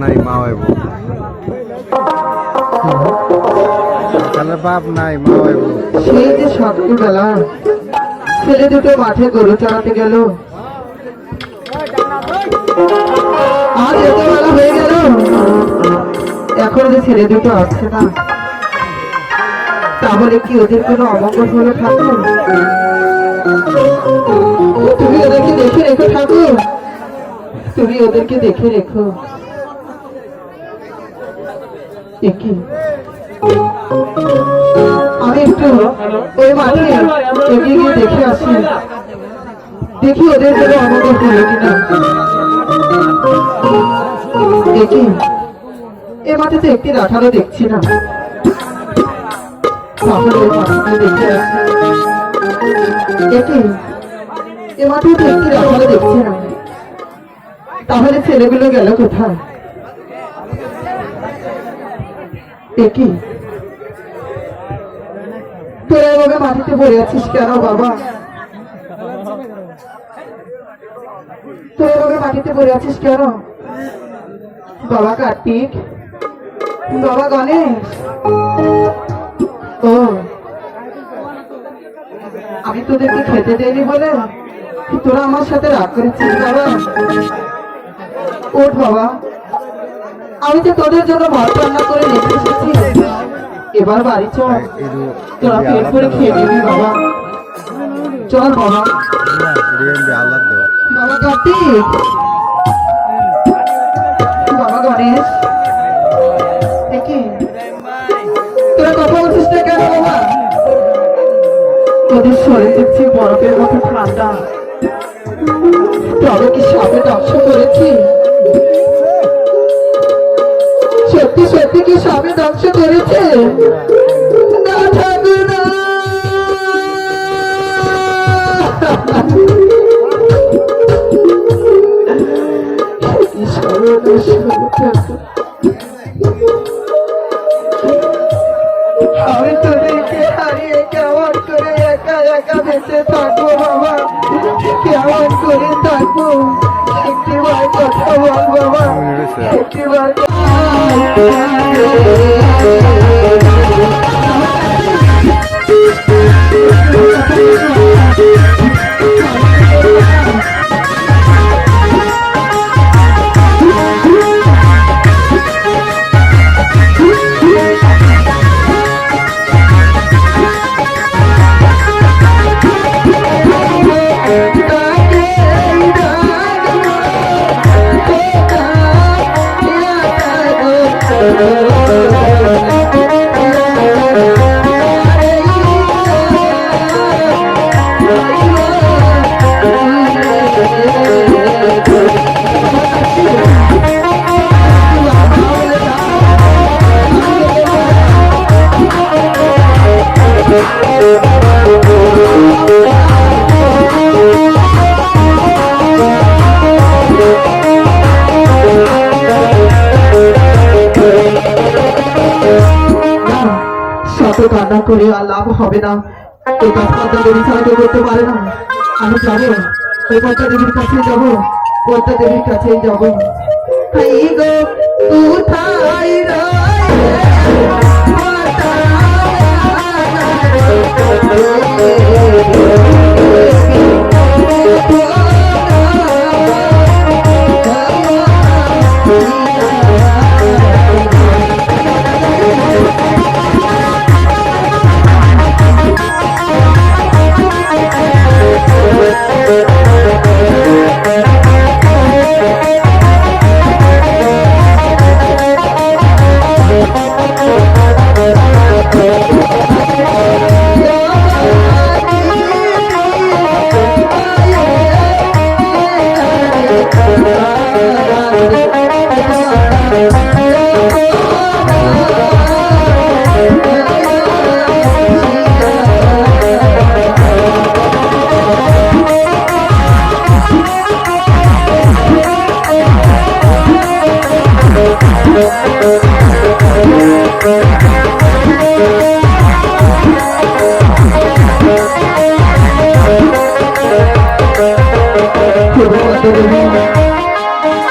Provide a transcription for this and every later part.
নাই, মা বাপ নাই, মা সেই যে সকালবেলা ছেলে দুটো মাঠে গরু চড়াতে গেল। আর এত বেলা হয়ে গেল। এখন যে ছেলে দুটো আসছে না, তাহলে কি ওদের কোনো অমঙ্গল হলে ঠাকুর? তুমি ওদেরকে দেখে রেখো ঠাকুর। তুমি ওদেরকে দেখে রেখো। এ কি আমি একটু ওই মাঠে এগিয়ে গিয়ে দেখে আসি। দেখি ওদের কোনো অমঙ্গল হলো কিনা। দেখি। এ মাঠে তো একটি রাখারও দেখছি না। দেখে আসি। এ মাঠে তো একটি রাখারও দেখছি না। তাহলে ছেলেগুলো গেল কোথায়? দেখি। তোরা এভাবে মাটিতে পড়ে আছিস কেন, বাবা? তোরা মাটিতে পড়ে আছিস কেন? বাবা কার্তিক, বাবা গণেশ। ও। আমি তোদেরকে খেতে দেয়নি বলে তোরা আমার সাথে রাগ করেছিস, বাবা। ওঠ, বাবা। আমি তো তোদের জন্য ভাত রান্না করে রেখে এসেছি এবার বাড়ি চল। তোরা পেট করে খেয়ে নিবি বাবা। চল বাবা। বাবা কার্তিক বাবা গণেশ তোরা কথা বলছিস না কেন বাবা? তোদের শরীর দেখছি বরফের মতো ঠান্ডা। তবে কি সাপে দংশ করেছি? সাপে দংশ করেছে। না ঠাকুর না। আমি তোদেরকে হারিয়ে কেমন করে একা একা বেঁচে থাকব, বাবা? কেমন করে থাকব? একটিবার কথা বল, বাবা। একটিবার Thank you. করে আর লাভ হবে না। এই কাজ পদ্মা দেবী ছাড়া কেউ করতে পারে না। আমি যাব। ওই পদ্মা দেবীর কাছে যাব। পদ্মা দেবীর কাছে যাব। কোথায়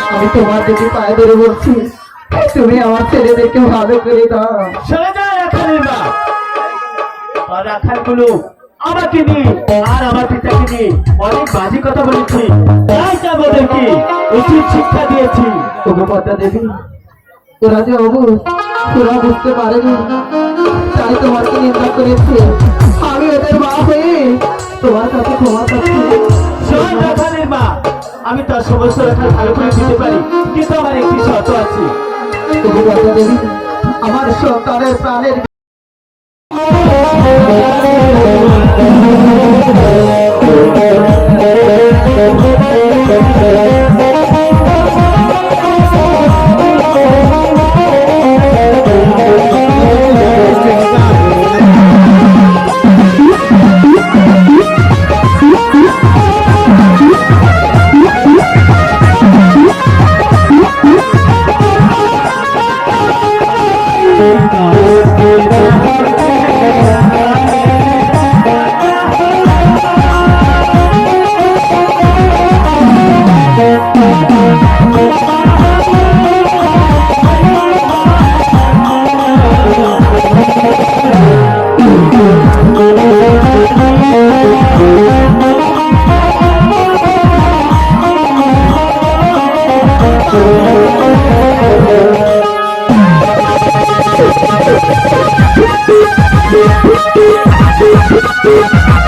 আমি তোমার দিকে পায়ে ধরে বলছি তুমি আমার ছেলেদেরকে ভালো করে দাও। চলে যায় এখনই মা রাখালগুলো আমাকে নিয়ে আর আমার পিতাকে নিয়ে অনেক বাজে কথা বলেছি। তাই আমি ওদেরকে উচিত শিক্ষা দিয়েছি। তবু পদ্মা দেবী ওরা যে ওরা বুঝতে পারেনি। তাই তোমাকে নিন্দা করেছে। আমি ওদের মা হয়ে তোমার কাছে ক্ষমা চাচ্ছি। মা আমি তার সমস্ত রাখাল ভালো করে দিতে পারি কিন্তু আমার একটি শর্ত আছে। আমার সন্তানের প্রাণের সরকার সাথে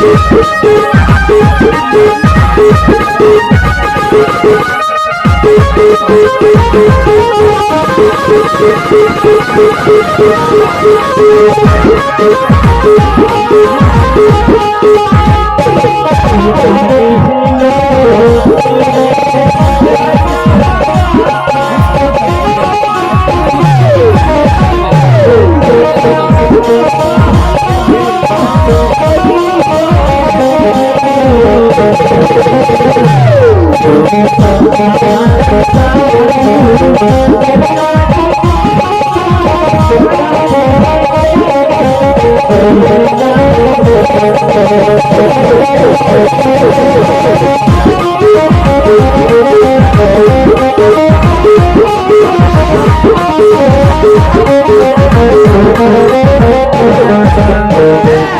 আপনার সাথে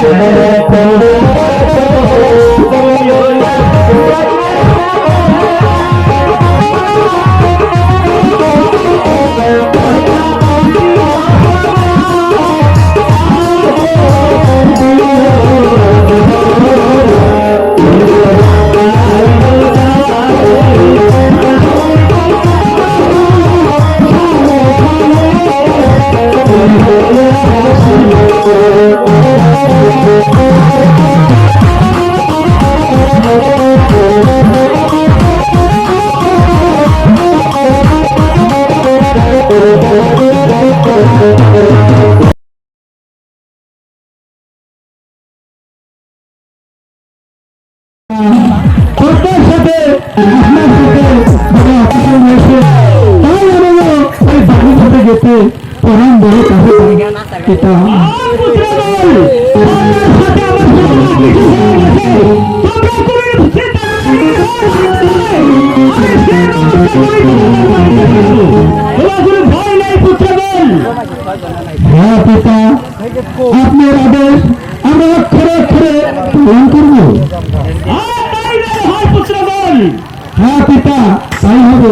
যারা বাড়ির সাথে বড় কাছে এটা ভয় নাই আপনার আদেশ আমরা অক্ষরে অক্ষরে পালন করব হ্যাঁ পিতা তাই হবে